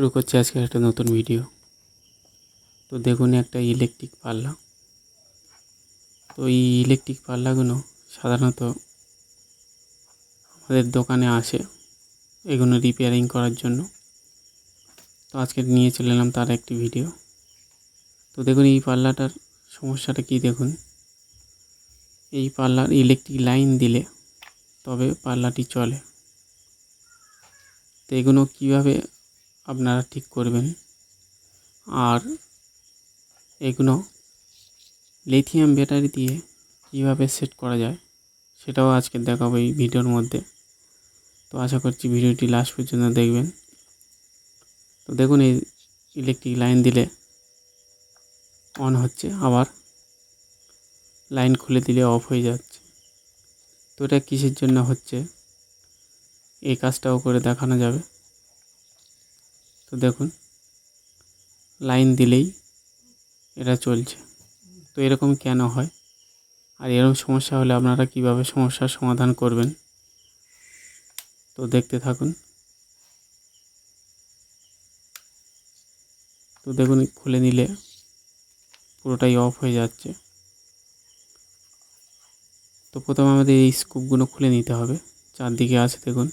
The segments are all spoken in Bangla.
শুরু করছি আজকে একটা নতুন ভিডিও তো দেখুন, একটা ইলেকট্রিক পাল্লা। তো এই ইলেকট্রিক পাল্লাগুলো সাধারণত আমাদের দোকানে আসে এগুলো রিপেয়ারিং করার জন্য। তো আজকে নিয়ে চলে এলাম তার একটি ভিডিও তো দেখুন, এই পাল্লাটার সমস্যাটা কি দেখুন? এই পাল্লার ইলেকট্রিক লাইন দিলে তবে পাল্লাটি চলে। তো এগুলো কীভাবে আপনারা ঠিক করবেন। আর এগুলো লিথিয়াম ব্যাটারি দিয়ে কীভাবে সেট করা যায়, সেটাও আজকে দেখাবো এই ভিডিওর মধ্যে। তো আশা করছি ভিডিওটি লাস্ট পর্যন্ত দেখবেন। তো দেখুন এই ইলেকট্রিক লাইন দিলে অন হচ্ছে, আবার লাইন খুলে দিলে অফ হয়ে যাচ্ছে। তো এটা কিসের জন্য হচ্ছে, এই কাজটাও করে দেখানো যাবে। তো দেখুন, লাইন দিলেই এটা চলছে। তো এরকম কেন হয়? আর এরকম সমস্যা হলে আপনারা কীভাবে সমস্যার সমাধান করবেন? তো দেখতে থাকুন। তো দেখুন, খুলে নিলে পুরোটাই অফ হয়ে যাচ্ছে। তো প্রথমে আমাদের এই স্কুপগুলো খুলে নিতে হবে। চারদিকে আছে, দেখুন।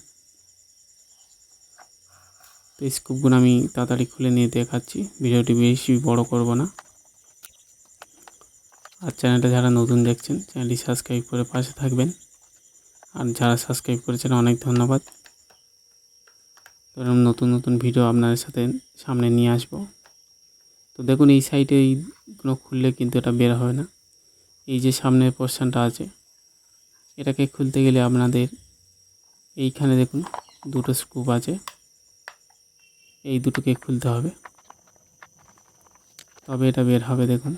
তো স্কুপগুলো আমি তাড়াতাড়ি খুলে নিয়ে দেখাচ্ছি। ভিডিওটি বেশি বড় করব না। আর চ্যানেলটা যারা নতুন দেখছেন, চ্যানেলটি সাবস্ক্রাইব করে পাশে থাকবেন। আর যারা সাবস্ক্রাইব করেছেন, অনেক ধন্যবাদ। এরকম নতুন নতুন ভিডিও আপনাদের সাথে সামনে নিয়ে আসব। তো দেখুন, এই সাইডে এইগুলো খুললে কিন্তু এটা বের হবে না। এই যে সামনের পোর্শনটা আছে, এটাকে খুলতে গেলে আপনাদের এইখানে দেখুন, দুটো স্কুপ আছে। এই দুটোকে খুলতে হবে। তবে এটা বের হবে, দেখুন।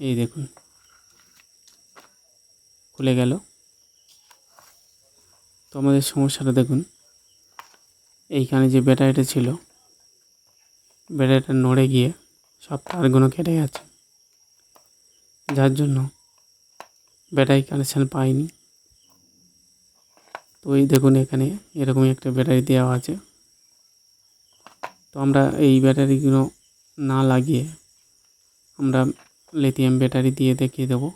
এই দেখুন। খুলে গেল। তো আমাদের সমস্যাটা দেখুন, এইখানে যে ব্যাটারিটা ছিল, ব্যাটারিটা নড়ে গিয়ে সব তারগুলো কেটে গেছে। যার জন্য ব্যাটারি কানেকশান পাইনি। তো এই দেখুন এখানে এরকমই একটা ব্যাটারি দেওয়া আছে। তো আমরা এই ব্যাটারিগুলো না লাগিয়ে আমরা লিথিয়াম ব্যাটারি দিয়ে দেখিয়ে দেবো।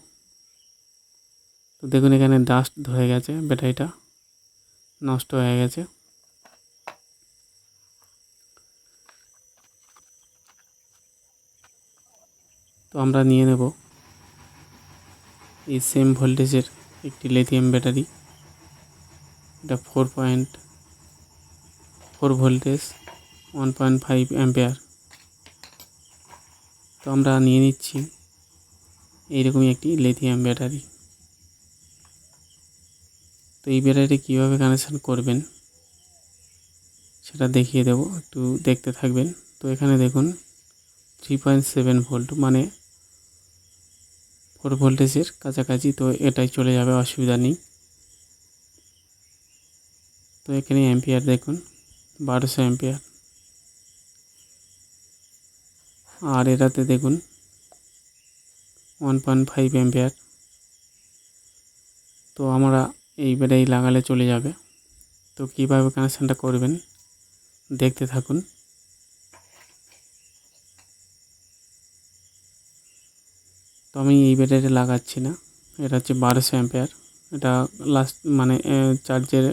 তো দেখুন এখানে ডাস্ট ধরে গেছে ব্যাটারিটা, নষ্ট হয়ে গেছে। তো আমরা নিয়ে নেব। এই সেম ভোল্টেজের একটি লিথিয়াম ব্যাটারি। এটা four point four voltage one point five ampere তো আমরা নিয়ে নিচ্ছি এইরকমই একটি লিথিয়াম ব্যাটারি তো এই ব্যাটারি কীভাবে কানেকশান করবেন সেটা দেখিয়ে দেব, একটু দেখতে থাকবেন। তো এখানে দেখুন থ্রি পয়েন্ট সেভেন ভোল্ট মানে ফোর ভোল্টেজের কাছাকাছি, তো এটাই চলে যাবে, অসুবিধা নেই। তো এখানে অ্যাম্পিয়ার দেখুন, বারোশো অ্যাম্পিয়ার আর এটাতে দেখুন ওয়ান পয়েন্ট ফাইভ অ্যাম্পিয়ার তো আমরা এই ব্যাটারি লাগালে চলে যাবে। তো কীভাবে কানেকশানটা করবেন, দেখতে থাকুন। তো আমি এই ব্যাটারি লাগাচ্ছি না, এটা হচ্ছে বারোশো অ্যাম্পিয়ার এটা লাস্ট মানে চার্জের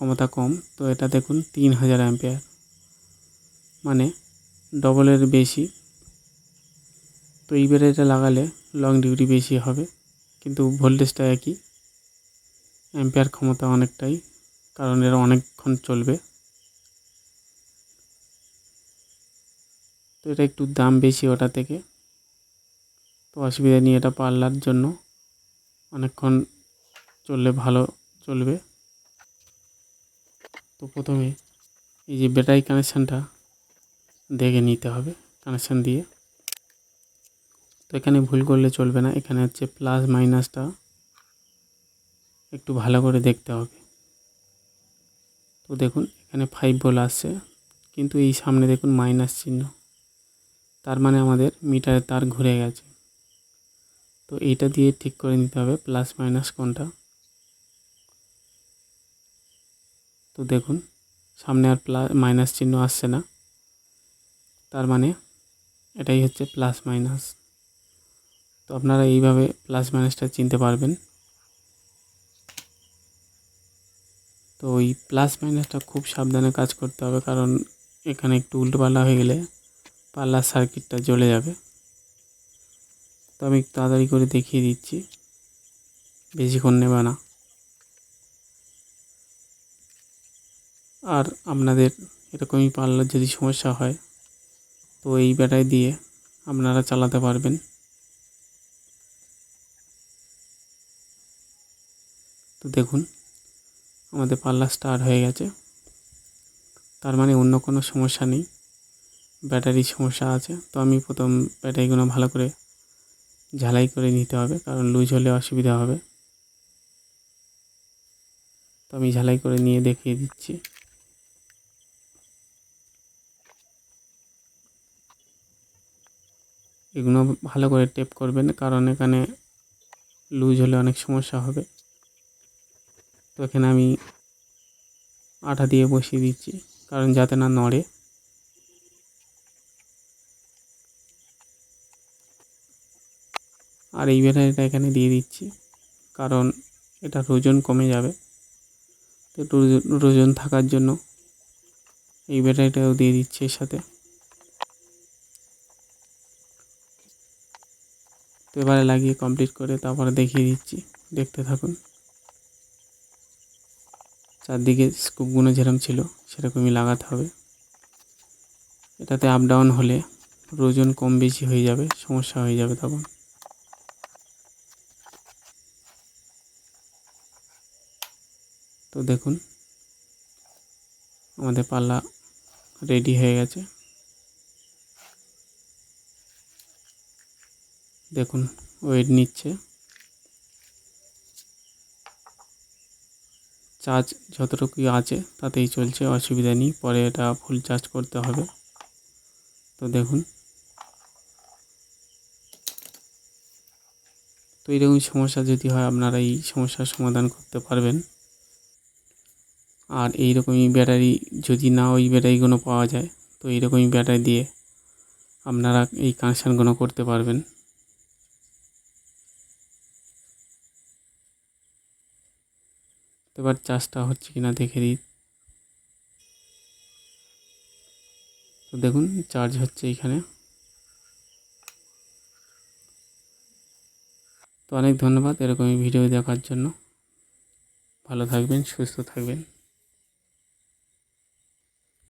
ক্ষমতা কম, তো এটা দেখুন তিন হাজার অ্যাম্পিয়ার। মানে ডবলের বেশি। তো এই ব্যাটারিটা লাগালে লং ডিউটি বেশি হবে, কিন্তু ভোল্টেজটা একই। অ্যাম্পিয়ার ক্ষমতা অনেকটাই, কারণ এরা অনেকক্ষণ চলবে। তো এটা একটু দাম বেশি ওটা থেকে। তো অসুবিধা নিয়ে এটা পাল্লার জন্য। অনেকক্ষণ চললে ভালো চলবে। তো প্রথমে এই যে ব্যাটারি কানেকশানটা দেখে নিতে হবে কানেকশান দিয়ে। তো এখানে ভুল করলে চলবে না, এখানে হচ্ছে প্লাস মাইনাসটা একটু ভালো করে দেখতে হবে। তো দেখুন, এখানে ফাইভ বল আসছে, কিন্তু এই সামনে দেখুন মাইনাস চিহ্ন। তার মানে আমাদের মিটারের তার ঘুরে গেছে। তো এইটা দিয়ে ঠিক করে নিতে হবে প্লাস মাইনাস কোনটা? তো দেখুন, সামনে আর প্লাস মাইনাস চিহ্ন আসছে না। তার মানে এটাই হচ্ছে প্লাস মাইনাস তো আপনারা এইভাবে প্লাস মাইনাসটা চিনতে পারবেন। তো ওই প্লাস মাইনাসটা খুব সাবধানে কাজ করতে হবে, কারণ এখানে একটু উল্টোপাল্টা হয়ে গেলে পাল্লার সার্কিটটা জ্বলে যাবে। তো আমি তাড়াতাড়ি করে দেখিয়ে দিচ্ছি। বেশিক্ষণ নেবে না। আর আপনাদের এরকমই পাল্লার যদি সমস্যা হয়, তো এই ব্যাটারি দিয়ে আপনারা চালাতে পারবেন। তো দেখুন, আমাদের পাল্লা স্টার্ট হয়ে গেছে। তার মানে অন্য কোনো সমস্যা নেই। ব্যাটারির সমস্যা আছে। তো আমি প্রথম ব্যাটারিগুলো ভালো করে ঝালাই করে নিতে হবে, কারণ লুজ হলে অসুবিধা হবে। তো আমি ঝালাই করে নিয়ে দেখিয়ে দিচ্ছি। এগুলো ভালো করে টেপ করবেন, কারণ এখানে লুজ হলে অনেক সমস্যা হবে। তো এখানে আমি আঠা দিয়ে বসিয়ে দিচ্ছি, কারণ যাতে না নড়ে। আর এই ব্যাটারিটা এখানে দিয়ে দিচ্ছি, কারণ এটার ওজন কমে যাবে। তো ওজন থাকার জন্য এই ব্যাটারিটাও দিয়ে দিচ্ছি এর সাথে। তো এবারে লাগিয়ে কমপ্লিট করে তারপরে দেখিয়ে দিচ্ছি। দেখতে থাকুন। চারদিকে স্কুপগুলো যেরকম ছিল, সেরকমই লাগাতে হবে। এটাতে আপ ডাউন হলে ওজন কম বেশি হয়ে যাবে, সমস্যা হয়ে যাবে তখন। তো দেখুন, আমাদের পাল্লা রেডি হয়ে গেছে। দেখুন ওয়েট নিচ্ছে। চার্জ যতটুকুই আছে তাতেই চলছে, অসুবিধা নেই। পরে এটা ফুল চার্জ করতে হবে। তো দেখুন। তো এরকম সমস্যা যদি হয়, আপনারা এই সমস্যার সমাধান করতে পারবেন। আর এইরকমই ব্যাটারি যদি না ওই ব্যাটারিগুলো পাওয়া যায়, তো এইরকমই ব্যাটারি দিয়ে আপনারা এই কানেকশানগুলো করতে পারবেন। এবার চার্জটা হচ্ছে কিনা দেখে দিই। তো দেখুন চার্জ হচ্ছে এখানে। তো অনেক ধন্যবাদ এরকমই ভিডিও দেখার জন্য। ভালো থাকবেন, সুস্থ থাকবেন।